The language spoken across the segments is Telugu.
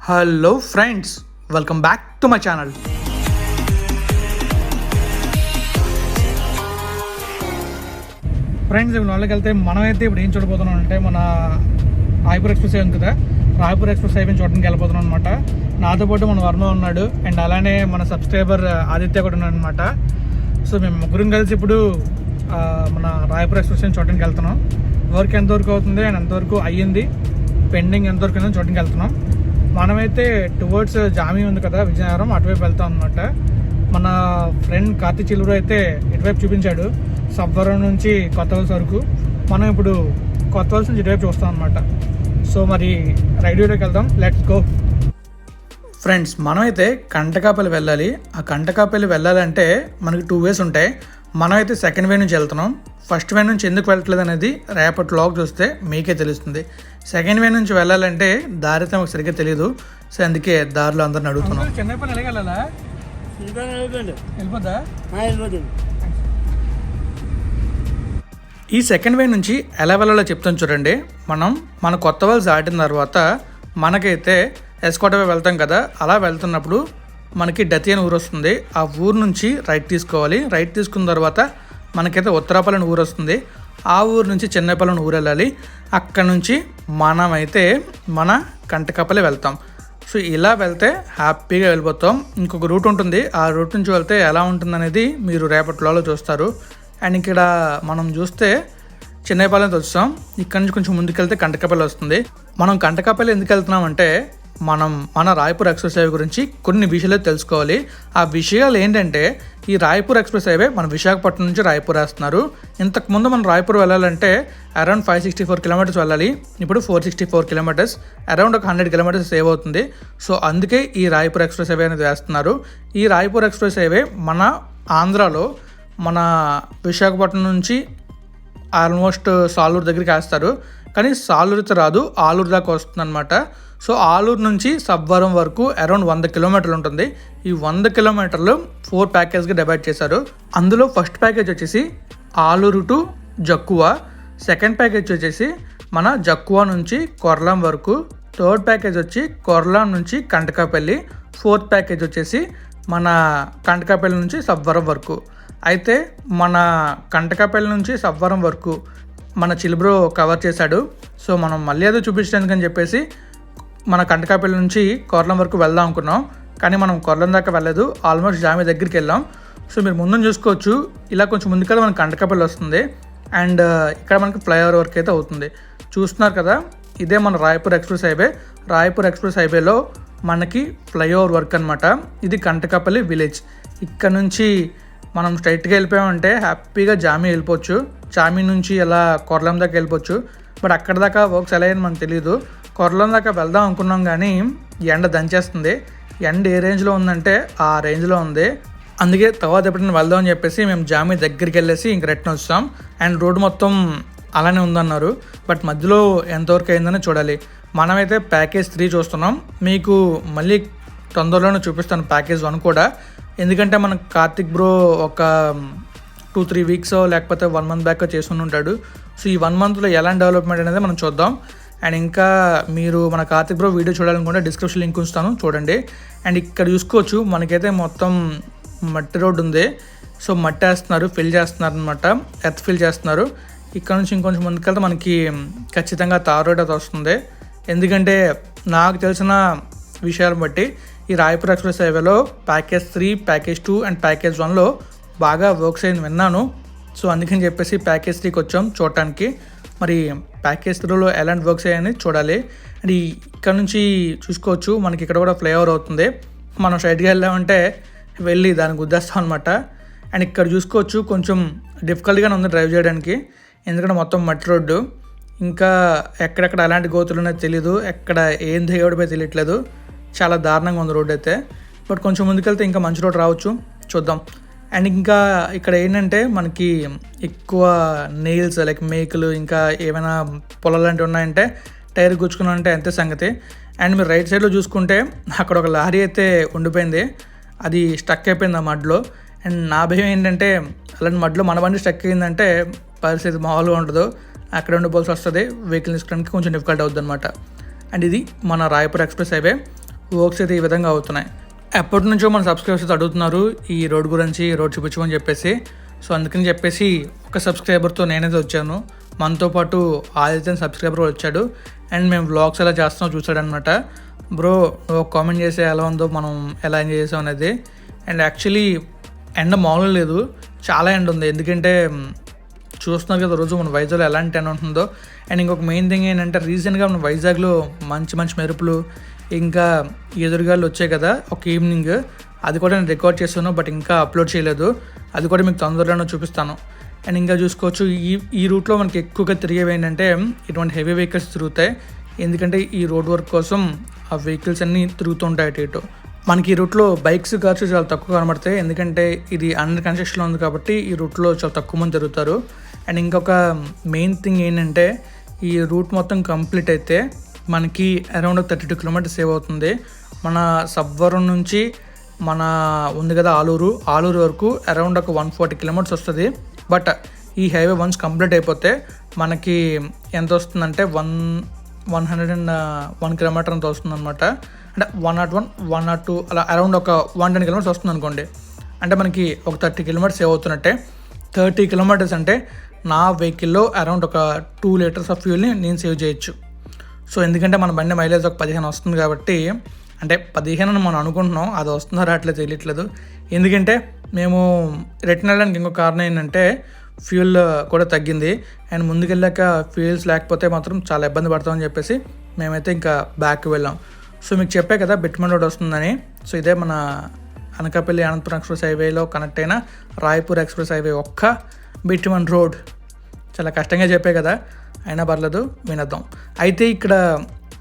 Hello friends welcome back to my channel friends ఇప్పుడు వాళ్ళకి వెళ్తే మనమైతే ఇప్పుడు ఏం చూడబోతున్నాం అంటే మన రాయపూర్ ఎక్స్ప్రెస్ హైవే కదా రాయపూర్ ఎక్స్ప్రెస్ హైవే చూడడానికి వెళ్ళిపోతున్నాం అనమాట నాతో పాటు మన వర్మ ఉన్నాడు అండ్ అలానే మన సబ్స్క్రైబర్ ఆదిత్య కూడా ఉన్నాడు అనమాట సో మేము ముగ్గురం కలిసి ఇప్పుడు మన రాయపూర్ ఎక్స్ప్రెస్ చూడడానికి వెళ్తున్నాం. వర్క్ ఎంతవరకు అవుతుంది అండ్ ఎంతవరకు అయ్యింది పెండింగ్ ఎంతవరకు అయిందో చూడడానికి వెళ్తున్నాం. మనమైతే టువర్డ్స్ జామీ ఉంది కదా విజయనగరం అటువైపు వెళ్తాం అనమాట మన ఫ్రెండ్ కార్తీ చిలురు అయితే ఇటువైపు చూపించాడు సబ్వరం నుంచి కొత్త వలస వరకు. మనం ఇప్పుడు కొత్త వలస నుంచి ఇటువైపు చూస్తాం అనమాట సో మరి రైడ్ వీడియోకి వెళ్దాం లెట్స్ గో ఫ్రెండ్స్ మనమైతే కంటకాపల్లి వెళ్ళాలి. ఆ కంటకాపల్లి వెళ్ళాలంటే మనకి టూ వేస్ ఉంటాయి. మనమైతే సెకండ్ వే నుంచి వెళ్తున్నాం. ఫస్ట్ వే నుంచి ఎందుకు వెళ్ళట్లేదు అనేది రేపటి లాగ్ చూస్తే మీకే తెలుస్తుంది. సెకండ్ వే నుంచి వెళ్ళాలంటే దారి అయితే మాకు సరిగ్గా తెలియదు సో అందుకే దారిలో అందరిని అడుగుతున్నాం. వెళ్ళిపోద్దా? ఈ సెకండ్ వే నుంచి ఎలా వెళ్ళాలో చెప్తాను చూడండి. మనం మన కొత్త వాళ్ళు దాటిన తర్వాత మనకైతే ఎస్కోట వే వెళ్తాం కదా. అలా వెళ్తున్నప్పుడు మనకి డతి అని ఊరు వస్తుంది. ఆ ఊరు నుంచి రైట్ తీసుకోవాలి. రైట్ తీసుకున్న తర్వాత మనకైతే ఉత్తరాపల్లి అని ఊరు వస్తుంది. ఆ ఊరు నుంచి చెన్నైపల్లి ఊరు వెళ్ళాలి. అక్కడ నుంచి మనమైతే మన కంటకపల్లి వెళ్తాం. సో ఇలా వెళ్తే హ్యాపీగా వెళ్ళిపోతాం. ఇంకొక రూట్ ఉంటుంది. ఆ రూట్ నుంచి వెళ్తే ఎలా ఉంటుంది అనేది మీరు రేపటిలో చూస్తారు. అండ్ ఇక్కడ మనం చూస్తే చెన్నైపల్లి వచ్చాం ఇక్కడ నుంచి కొంచెం ముందుకెళ్తే కంటకపల్లి వస్తుంది. మనం కంటకపల్లి ఎందుకు వెళ్తున్నాం అంటే మనం మన రాయపూర్ ఎక్స్ప్రెస్ హైవే గురించి కొన్ని విషయాలు తెలుసుకోవాలి. ఆ విషయాలు ఏంటంటే ఈ రాయపూర్ ఎక్స్ప్రెస్ హైవే మన విశాఖపట్నం నుంచి రాయపూర్ వేస్తున్నారు. ఇంతకుముందు మనం రాయపూర్ వెళ్ళాలంటే around five sixty four kilometres వెళ్ళాలి. ఇప్పుడు four sixty four kilometres around ఒక హండ్రెడ్ కిలోమీటర్స్ సేవ్ అవుతుంది. సో అందుకే ఈ రాయపూర్ ఎక్స్ప్రెస్ హైవే అనేది వేస్తున్నారు. ఈ రాయపూర్ ఎక్స్ప్రెస్ హైవే మన ఆంధ్రాలో మన విశాఖపట్నం నుంచి ఆల్మోస్ట్ సాలూరు దగ్గరికి వేస్తారు. కానీ సాలూరుతో రాదు ఆలూరు దాకా వస్తుంది అనమాట సో ఆలూరు నుంచి సబ్వరం వరకు అరౌండ్ వంద కిలోమీటర్లు ఉంటుంది. ఈ వంద కిలోమీటర్లు ఫోర్ ప్యాకేజ్గా డివైడ్ చేశారు. అందులో ఫస్ట్ ప్యాకేజ్ వచ్చేసి Aluru to Jakkuva. Second package వచ్చేసి మన జక్కువ నుంచి కొర్లాం వరకు. థర్డ్ ప్యాకేజ్ వచ్చి కొర్లాం నుంచి కంటకాపల్లి. ఫోర్త్ ప్యాకేజ్ వచ్చేసి మన కంటకాపల్లి నుంచి సబ్వరం వరకు. అయితే మన కంటకాపల్లి నుంచి సబ్వరం వరకు మన చిలుబ్రో కవర్ చేశాడు. సో మనం మళ్ళీ అది చూపించడానికి అని చెప్పేసి మన కంటకాపల్లి నుంచి కొర్లం వరకు వెళ్దాం అనుకున్నాం. కానీ మనం కొర్లం దాకా వెళ్ళలేదు. ఆల్మోస్ట్ జామి దగ్గరికి వెళ్ళాం. సో మీరు ముందు చూసుకోవచ్చు. ఇలా కొంచెం ముందుకెళ్ళి మనకి కంటకాపల్లి వస్తుంది. అండ్ uh, ఇక్కడ మనకి ఫ్లైఓవర్ వర్క్ అయితే అవుతుంది. చూస్తున్నారు కదా? ఇదే మన Raipur express highway. Raipur express హైవేలో మనకి ఫ్లైఓవర్ వర్క్ అనమాట ఇది కంటకాపల్లి విలేజ్. ఇక్కడ నుంచి మనం స్ట్రైట్గా వెళ్ళిపోయామంటే హ్యాపీగా జామీ వెళ్ళిపోవచ్చు. చామీ నుంచి ఎలా కొరలం దాకా వెళ్ళిపోవచ్చు. బట్ అక్కడ దాకా వర్క్స్ ఎలా అయ్యని మనకు తెలియదు కొరలం దాకా వెళ్దాం అనుకున్నాం కానీ ఎండ దంచేస్తుంది. ఎండ ఏ రేంజ్లో ఉందంటే ఆ రేంజ్లో ఉంది. అందుకే తర్వాత ఎప్పుడైనా వెళ్దాం అని చెప్పేసి మేము జామీ దగ్గరికి వెళ్ళేసి ఇంక రిటర్న్ వచ్చాం. అండ్ రోడ్డు మొత్తం అలానే ఉందన్నారు. బట్ మధ్యలో ఎంతవరకు అయిందని చూడాలి. మనమైతే ప్యాకేజ్ త్రీ చూస్తున్నాం. మీకు మళ్ళీ తొందరలోనే చూపిస్తాను ప్యాకేజ్ వన్ కూడా. ఎందుకంటే మన కార్తిక్ బ్రో ఒక టూ త్రీ వీక్స్ లేకపోతే వన్ మంత్ బ్యాక్ చేసుకుని ఉంటాడు. సో ఈ వన్ మంత్లో ఎలాంటి డెవలప్మెంట్ అనేది మనం చూద్దాం. అండ్ ఇంకా మీరు మన కార్తిక్ బ్రో వీడియో చూడాలనుకుంటే డిస్క్రిప్షన్ లింక్ ఉంచుతాను చూడండి. అండ్ ఇక్కడ చూసుకోవచ్చు మనకైతే మొత్తం మట్టి రోడ్డు ఉంది. సో మట్టి వేస్తున్నారు ఫిల్ చేస్తున్నారు అనమాట ఎర్త్ ఫిల్ చేస్తున్నారు. ఇక్కడ నుంచి ఇంకొంచెం ముందుకెళ్తే మనకి ఖచ్చితంగా తార్ రోడ్ అది వస్తుంది. ఎందుకంటే నాకు తెలిసిన విషయాలను బట్టి ఈ రాయపూర్ ఎక్స్ప్రెస్ హైవేలో package three package two and package వన్లో బాగా వర్క్స్ అయింది విన్నాను. సో అందుకని చెప్పేసి ప్యాకేజ్ త్రీకి వచ్చాం చూడటానికి. మరి ప్యాకేజ్ త్రీలో ఎలాంటి వర్క్స్ అయ్యాయని చూడాలి. అండ్ ఇక్కడ నుంచి చూసుకోవచ్చు మనకి ఇక్కడ కూడా ఫ్లైఓవర్ అవుతుంది. మనం స్ట్రైట్గా వెళ్ళామంటే వెళ్ళి దాన్ని గుద్దేస్తాం అనమాట అండ్ ఇక్కడ చూసుకోవచ్చు కొంచెం డిఫికల్ట్గానే ఉంది డ్రైవ్ చేయడానికి. ఎందుకంటే మొత్తం మట్టి రోడ్డు. ఇంకా ఎక్కడెక్కడ ఎలాంటి గోతులు ఉన్నాయో తెలియదు ఎక్కడ ఏం దిగబడిపోయి తెలియట్లేదు. చాలా దారుణంగా ఉంది రోడ్ అయితే. బట్ కొంచెం ముందుకెళ్తే ఇంకా మంచి రోడ్ రావచ్చు. చూద్దాం. అండ్ ఇంకా ఇక్కడ ఏంటంటే మనకి ఎక్కువ నెయిల్స్ లైక్ మేకులు ఇంకా ఏమైనా పొలాలు లాంటివి ఉన్నాయంటే టైర్ గుచ్చుకున్నామంటే అంతే సంగతి. అండ్ మీరు రైట్ సైడ్లో చూసుకుంటే అక్కడ ఒక లారీ అయితే ఉండిపోయింది. అది స్టక్ అయిపోయింది ఆ మడ్లో. అండ్ నా భయం ఏంటంటే అలాంటి మడ్లో మన బండి స్టక్ అయిందంటే పరిస్థితి మామూలుగా ఉండదు. అక్కడ ఉండిపోవాల్సి వస్తుంది. వెహికల్ తీసుకోవడానికి కొంచెం డిఫికల్ట్ అవుతుంది అనమాట అండ్ ఇది మన రాయపూర్ ఎక్స్ప్రెస్ హైవే. వర్క్స్ అయితే ఈ విధంగా అవుతున్నాయి. ఎప్పటి నుంచో మన సబ్స్క్రైబర్స్ అడుగుతున్నారు ఈ రోడ్ గురించి ఈ రోడ్ చూపించమని చెప్పేసి. సో అందుకని చెప్పేసి ఒక సబ్స్క్రైబర్తో నేనైతే వచ్చాను. మనతో పాటు ఆదిత్యన్ సబ్స్క్రైబర్ వచ్చాడు. అండ్ మేము వ్లాగ్స్ ఎలా చేస్తున్నాం చూసాడనమాట బ్రో నువ్వు కామెంట్ చేసే ఎలా ఉందో మనం ఎలా ఎంజాయ్ చేసాం అనేది. అండ్ యాక్చువల్లీ ఎండ మామూలు లేదు. చాలా ఎండ ఉంది. ఎందుకంటే చూస్తున్నారు కదా రోజు మన వైజాగ్లో ఎలాంటి ఎండ ఉంటుందో. అండ్ ఇంకొక మెయిన్ థింగ్ ఏంటంటే రీసెంట్గా మన వైజాగ్లో మంచి మంచి మెరుపులు ఇంకా ఎదురుగాలు వచ్చాయి కదా ఒక ఈవినింగ్ అది కూడా నేను రికార్డ్ చేస్తాను బట్ ఇంకా అప్లోడ్ చేయలేదు. అది కూడా మీకు తొందరలోనే చూపిస్తాను. అండ్ ఇంకా చూసుకోవచ్చు ఈ ఈ రూట్లో మనకి ఎక్కువగా తిరిగేవి ఏంటంటే ఇటువంటి హెవీ వెహికల్స్ తిరుగుతాయి. ఎందుకంటే ఈ రోడ్ వర్క్ కోసం ఆ వెహికల్స్ అన్నీ తిరుగుతుంటాయి అటు ఇటు. మనకి ఈ రూట్లో బైక్స్ కార్స్ చాలా తక్కువ కనబడతాయి. ఎందుకంటే ఇది అండర్ కన్స్ట్రక్షన్లో ఉంది కాబట్టి ఈ రూట్లో చాలా తక్కువ మంది తిరుగుతారు. అండ్ ఇంకొక మెయిన్ థింగ్ ఏంటంటే ఈ రూట్ మొత్తం కంప్లీట్ అయితే మనకి around thirty two kilometres save అవుతుంది. మన సబ్వరం నుంచి మన ఉంది కదా ఆలూరు. ఆలూరు వరకు అరౌండ్ ఒక వన్ ఫార్టీ కిలోమీటర్స్ వస్తుంది. బట్ ఈ హైవే వన్స్ కంప్లీట్ అయిపోతే మనకి ఎంత వస్తుందంటే one one hundred and one kilometre అంత వస్తుంది అనమాట అంటే one naught one one naught two అలా అరౌండ్ ఒక వన్ టెన్ కిలోమీటర్స్ వస్తుంది అనుకోండి అంటే మనకి ఒక థర్టీ కిలోమీటర్స్ సేవ్ అవుతున్నట్టే. థర్టీ కిలోమీటర్స్ అంటే నా వెహికల్లో అరౌండ్ ఒక టూ లీటర్స్ ఆఫ్ ఫ్యూల్ని నేను సేవ్ చేయొచ్చు. సో ఎందుకంటే మన బండి మైలేజ్ ఒక పదిహేను వస్తుంది కాబట్టి అంటే పదిహేను అని మనం అనుకుంటున్నాం అది వస్తుందో రావట్లేదు తెలియట్లేదు. ఎందుకంటే మేము రిటర్న్ వెళ్ళడానికి ఇంకో కారణం ఏంటంటే ఫ్యూల్ కూడా తగ్గింది. అండ్ ముందుకెళ్ళాక ఫ్యూల్స్ లేకపోతే మాత్రం చాలా ఇబ్బంది పడతామని చెప్పేసి మేమైతే ఇంకా బ్యాక్ వెళ్ళాం. సో మీకు చెప్పే కదా బిట్మన్ రోడ్ వస్తుందని. సో ఇదే మన అనకాపల్లి అనంతపురం ఎక్స్ప్రెస్ హైవేలో కనెక్ట్ అయిన రాయపూర్ ఎక్స్ప్రెస్ హైవే ఒక్క బిట్మన్ రోడ్ చాలా కష్టంగా చెప్పే కదా. అయినా పర్లేదు వినద్దాం. అయితే ఇక్కడ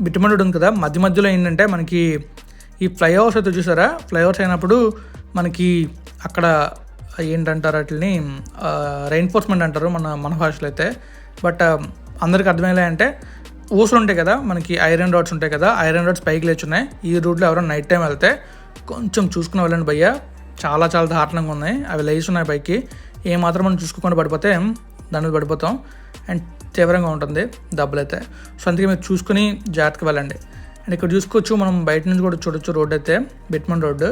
బిట్టుమనుడు ఉంది కదా మధ్య మధ్యలో ఏంటంటే మనకి ఈ ఫ్లైఓవర్స్ అయితే చూసారా? ఫ్లైఓవర్స్ అయినప్పుడు మనకి అక్కడ ఏంటంటారు వాటిని రెయిన్ఫోర్స్మెంట్ అంటారు మన మన భాషలో అయితే. బట్ అందరికి అర్థమయ్యేలా అంటే ఊసులు ఉంటాయి కదా మనకి ఐరన్ రాడ్స్ ఉంటాయి కదా ఐరన్ రాడ్స్ పైకి లేచున్నాయి ఈ రూట్లో ఎవరైనా నైట్ టైం వెళ్తే కొంచెం చూసుకుని వెళ్ళండి భయ్య. చాలా చాలా దారుణంగా ఉన్నాయి. అవి లేచి ఉన్నాయి పైకి. ఏమాత్రం మనం చూసుకోకుండా పడిపోతే దాని మీద పడిపోతాం. అండ్ తీవ్రంగా ఉంటుంది దెబ్బలైతే సో అందుకే మీరు చూసుకుని జాగ్రత్తగా వెళ్ళండి. అండ్ ఇక్కడ చూసుకోవచ్చు మనం బయట నుంచి కూడా చూడొచ్చు రోడ్ అయితే బిట్మన్ రోడ్డు.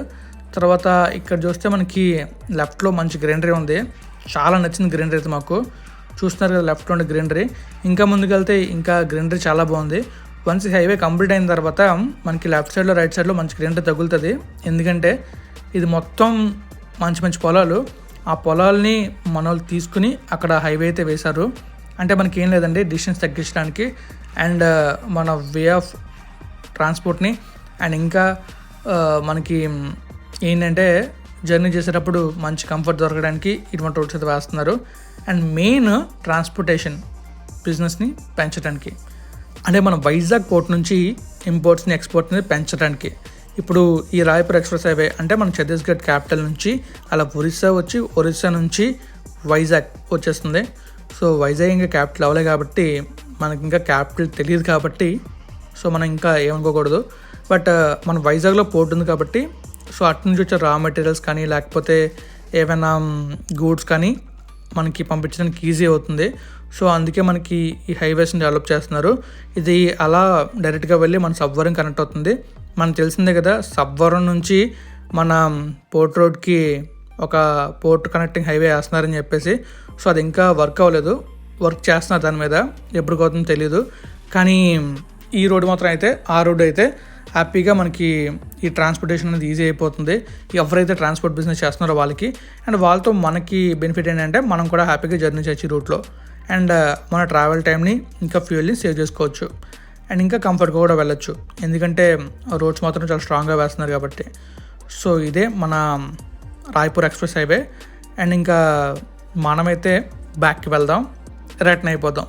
తర్వాత ఇక్కడ చూస్తే మనకి లెఫ్ట్లో మంచి గ్రీనరీ ఉంది. చాలా నచ్చింది గ్రీనరీ అయితే మాకు. చూస్తున్నారు కదా లెఫ్ట్లో ఉండే గ్రీనరీ. ఇంకా ముందుకెళ్తే ఇంకా గ్రీనరీ చాలా బాగుంది. వన్స్ హైవే కంప్లీట్ అయిన తర్వాత మనకి లెఫ్ట్ సైడ్లో రైట్ సైడ్లో మంచి గ్రీనరీ తగులుతుంది. ఎందుకంటే ఇది మొత్తం మంచి మంచి పొలాలు. ఆ పొలాల్ని మన వాళ్ళు తీసుకుని అక్కడ హైవే అయితే వేశారు. అంటే మనకి ఏం లేదండి డిస్టెన్స్ తగ్గించడానికి. అండ్ uh, మన వే ఆఫ్ ట్రాన్స్పోర్ట్ని అండ్ ఇంకా uh, మనకి ఏంటంటే జర్నీ చేసేటప్పుడు మంచి కంఫర్ట్ దొరకడానికి ఇటువంటి రోడ్స్ అయితే వేస్తున్నారు. అండ్ మెయిన్ ట్రాన్స్పోర్టేషన్ బిజినెస్ని పెంచడానికి అంటే మన వైజాగ్ పోర్ట్ నుంచి ఇంపోర్ట్స్ని ఎక్స్పోర్ట్ని పెంచడానికి ఇప్పుడు ఈ రాయపూర్ ఎక్స్ప్రెస్ హైవే అంటే మన ఛత్తీస్గఢ్ క్యాపిటల్ నుంచి అలా ఒరిస్సా వచ్చి ఒరిస్సా నుంచి వైజాగ్ వచ్చేస్తుంది. సో వైజాగ్ ఇంకా క్యాపిటల్ అవ్వలే కాబట్టి మనకి ఇంకా క్యాపిటల్ తెలియదు కాబట్టి సో మనం ఇంకా ఏమనుకోకూడదు. బట్ మన వైజాగ్లో పోర్ట్ ఉంది కాబట్టి సో అటు నుంచి వచ్చే రా మెటీరియల్స్ కానీ లేకపోతే ఏమైనా గూడ్స్ కానీ మనకి పంపించడానికి ఈజీ అవుతుంది. సో అందుకే మనకి ఈ హైవేస్ని డెవలప్ చేస్తున్నారు. ఇది అలా డైరెక్ట్గా వెళ్ళి మన సబ్వరం కనెక్ట్ అవుతుంది. మనకు తెలిసిందే కదా సబ్వరం నుంచి మన పోర్ట్ రోడ్కి ఒక పోర్ట్ కనెక్టింగ్ హైవే వేస్తున్నారని చెప్పేసి. సో అది ఇంకా వర్క్ అవ్వలేదు. వర్క్ చేస్తున్నారు దాని మీద. ఎప్పుడు అవుతుందో తెలియదు కానీ ఈ రోడ్డు మాత్రం అయితే ఆ రోడ్డు అయితే హ్యాపీగా మనకి ఈ ట్రాన్స్పోర్టేషన్ అనేది ఈజీ అయిపోతుంది. ఎవరైతే ట్రాన్స్పోర్ట్ బిజినెస్ చేస్తున్నారో వాళ్ళకి. అండ్ వాళ్ళతో మనకి బెనిఫిట్ ఏంటంటే మనం కూడా హ్యాపీగా జర్నీ చేయొచ్చు ఈ రూట్లో. అండ్ మన ట్రావెల్ టైంని ఇంకా ఫ్యూయల్ని సేవ్ చేసుకోవచ్చు. అండ్ ఇంకా కంఫర్ట్గా కూడా వెళ్ళొచ్చు. ఎందుకంటే రోడ్స్ మాత్రం చాలా స్ట్రాంగ్గా వేస్తున్నారు కాబట్టి. సో ఇదే మన రాయ్పూర్ ఎక్స్ప్రెస్ హైవే. అండ్ ఇంకా మనమైతే బ్యాక్కి వెళ్దాం. రిటర్న్ అయిపోదాం.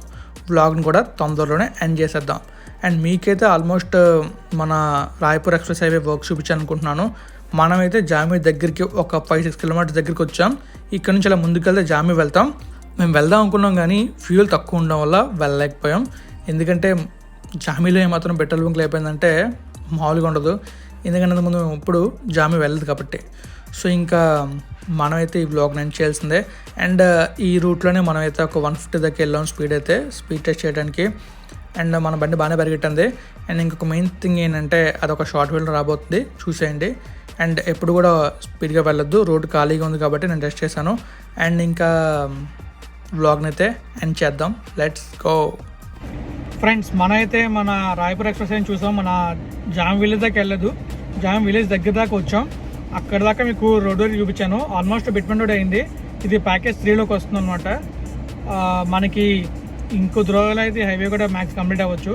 వ్లాగ్ని కూడా తొందరలోనే ఎండ్ చేసేద్దాం. అండ్ మీకైతే ఆల్మోస్ట్ మన రాయపూర్ ఎక్స్ప్రెస్ హైవే వర్క్ చూపించాను అనుకుంటున్నాను మనమైతే జామీ దగ్గరికి ఒక ఫైవ్ సిక్స్ కిలోమీటర్స్ దగ్గరికి వచ్చాం. ఇక్కడ నుంచి అలా ముందుకెళ్తే జామీ వెళ్తాం. మేము వెళ్దాం అనుకున్నాం కానీ ఫ్యూల్ తక్కువ ఉండడం వల్ల వెళ్ళలేకపోయాం. ఎందుకంటే జామీలో ఏమాత్రం పెట్రోల్ బంక్లు అయిపోయిందంటే మామూలుగా ఉండదు. ఎందుకంటే ముందు ఇప్పుడు జామీ వెళ్ళదు కాబట్టి. సో ఇంకా మనమైతే ఈ బ్లాగ్ నేను చేయాల్సిందే. అండ్ uh, ఈ రూట్లోనే మనమైతే ఒక వన్ ఫిఫ్టీ దాకా వెళ్ళాం స్పీడ్ అయితే స్పీడ్ టెస్ట్ చేయడానికి. అండ్ uh, మన బండి బాగానే పరిగెట్టింది. అండ్ ఇంకొక మెయిన్ థింగ్ ఏంటంటే అదొక షార్ట్ వీల్ రాబోతుంది. చూసేయండి. అండ్ ఎప్పుడు కూడా స్పీడ్గా వెళ్ళొద్దు. రోడ్ ఖాళీగా ఉంది కాబట్టి నేను టెస్ట్ చేశాను. అండ్ ఇంకా um, వ్లాగ్ని అయితే ఎండ్ చేద్దాం. లెట్స్ గో ఫ్రెండ్స్ మనమైతే మన రాయపూర్ ఎక్స్ప్రెస్ అని చూసాం? మన జామ్ విలేజ్ దాకా వెళ్ళదు. జామ్ విలేజ్ దగ్గర దాకా వచ్చాం. అక్కడ దాకా మీకు రోడ్ వరకు చూపించాను. ఆల్మోస్ట్ బిట్మెంట్ రోడ్ అయింది. ఇది ప్యాకేజ్ త్రీలోకి వస్తుంది అనమాట మనకి ఇంకో దూరాలు అయితే హైవే కూడా మ్యాక్స్ కంప్లీట్ అవ్వచ్చు.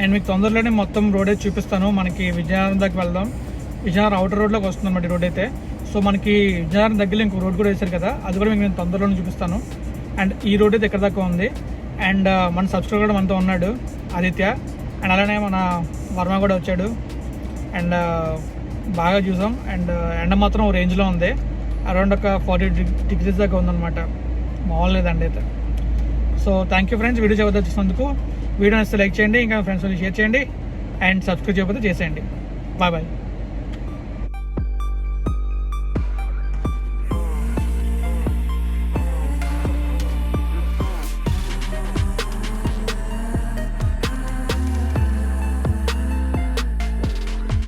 అండ్ మీకు తొందరలోనే మొత్తం రోడే చూపిస్తాను. మనకి విజయనగరం దాకా వెళ్దాం. విజయనగరం అవుటర్ రోడ్లోకి వస్తుంది అనమాట రోడ్ అయితే. సో మనకి విజయనగరం దగ్గరలో ఇంకో రోడ్ కూడా వేశారు కదా అది కూడా మీకు నేను తొందరలోనే చూపిస్తాను. అండ్ ఈ రోడ్ అయితే ఎక్కడ దాకా ఉంది? అండ్ మన సబ్స్క్రైబర్ కూడా మనతో ఉన్నాడు ఆదిత్య. అండ్ అలానే మన వర్మ కూడా వచ్చాడు. అండ్ బాగా చూసాం. అండ్ ఎండ మాత్రం రేంజ్లో ఉంది. అరౌండ్ ఒక ఫార్టీ డిగ్రీస్ దాకా ఉందన్నమాట. మామూలు లేదండి అయితే. So thank you friends video చివరి చూసినందుకు వీడియో నచ్చితే లైక్ చేయండి ఇంకా ఫ్రెండ్స్ షేర్ చేయండి. అండ్ సబ్స్క్రైబ్ చేయకపోతే చేసేయండి. Bye bye